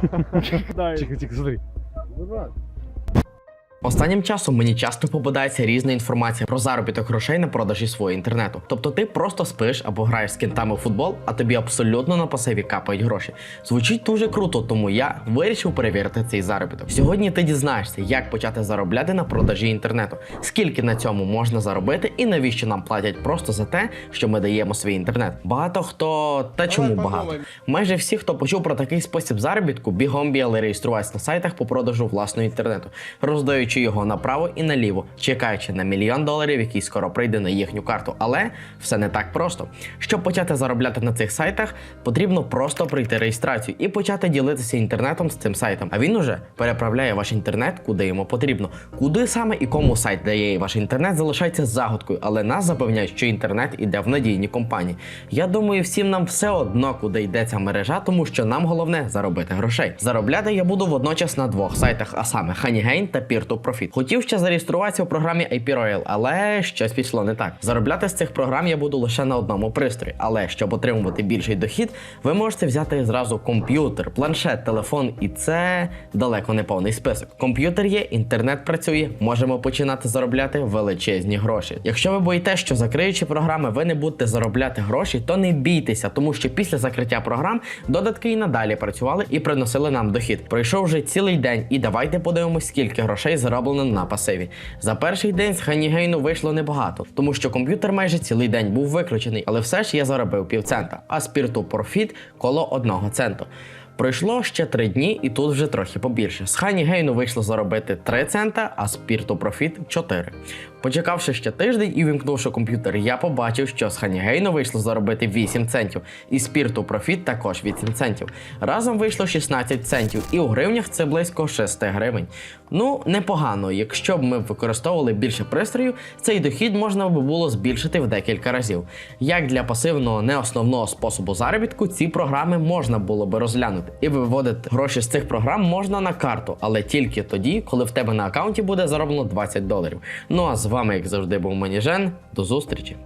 Тихо, тихо, смотри. Останнім часом мені часто попадається різна інформація про заробіток грошей на продажі свого інтернету. Тобто ти просто спиш або граєш з кінтами в футбол, а тобі абсолютно на пасиві капають гроші. Звучить дуже круто, тому я вирішив перевірити цей заробіток. Сьогодні ти дізнаєшся, як почати заробляти на продажі інтернету, скільки на цьому можна заробити і навіщо нам платять просто за те, що ми даємо свій інтернет. Багато хто та чому багато. Майже всі, хто почув про такий спосіб заробітку, бігом бігали реєструватися на сайтах по продажу власного інтернету, роздаючи його направо і наліво, чекаючи на мільйон доларів, який скоро прийде на їхню карту. Але все не так просто. Щоб почати заробляти на цих сайтах, потрібно просто пройти реєстрацію і почати ділитися інтернетом з цим сайтом. А він уже переправляє ваш інтернет, куди йому потрібно. Куди саме і кому сайт дає ваш інтернет, залишається загадкою, але нас запевняють, що інтернет іде в надійні компанії. Я думаю, всім нам все одно, куди йде ця мережа, тому що нам головне заробити грошей. Заробляти я буду водночас на двох сайтах, а саме Honeygain та Peer2Profit. Хотів ще зареєструватися в програмі IP Royal, але щось пішло не так. Заробляти з цих програм я буду лише на одному пристрої. Але щоб отримувати більший дохід, ви можете взяти зразу комп'ютер, планшет, телефон, і це далеко не повний список. Комп'ютер є, інтернет працює, можемо починати заробляти величезні гроші. Якщо ви боїте, що закриючи програми, ви не будете заробляти гроші, то не бійтеся, тому що після закриття програм додатки і надалі працювали і приносили нам дохід. Пройшов вже цілий день, і давайте подивимось, скільки грошей зароблено на пасиві. За перший день з Ханігейну вийшло небагато, тому що комп'ютер майже цілий день був виключений, але все ж я заробив півцента, а спірту профіт коло одного центу. Пройшло ще три дні, і тут вже трохи побільше. З Ханігейну вийшло заробити 3 цента, а з to Profit 4. Почекавши ще тиждень і вимкнувши комп'ютер, я побачив, що з Ханігейну вийшло заробити 8 центів, і з to Profit також 8 центів. Разом вийшло 16 центів, і у гривнях це близько 6 гривень. Ну, непогано, якщо б ми використовували більше пристроїв, цей дохід можна би було збільшити в декілька разів. Як для пасивного не основного способу заробітку, ці програми можна було би розглянути. І виводити гроші з цих програм можна на карту, але тільки тоді, коли в тебе на аккаунті буде зароблено 20 доларів. Ну а з вами, як завжди, був Маніжен. До зустрічі!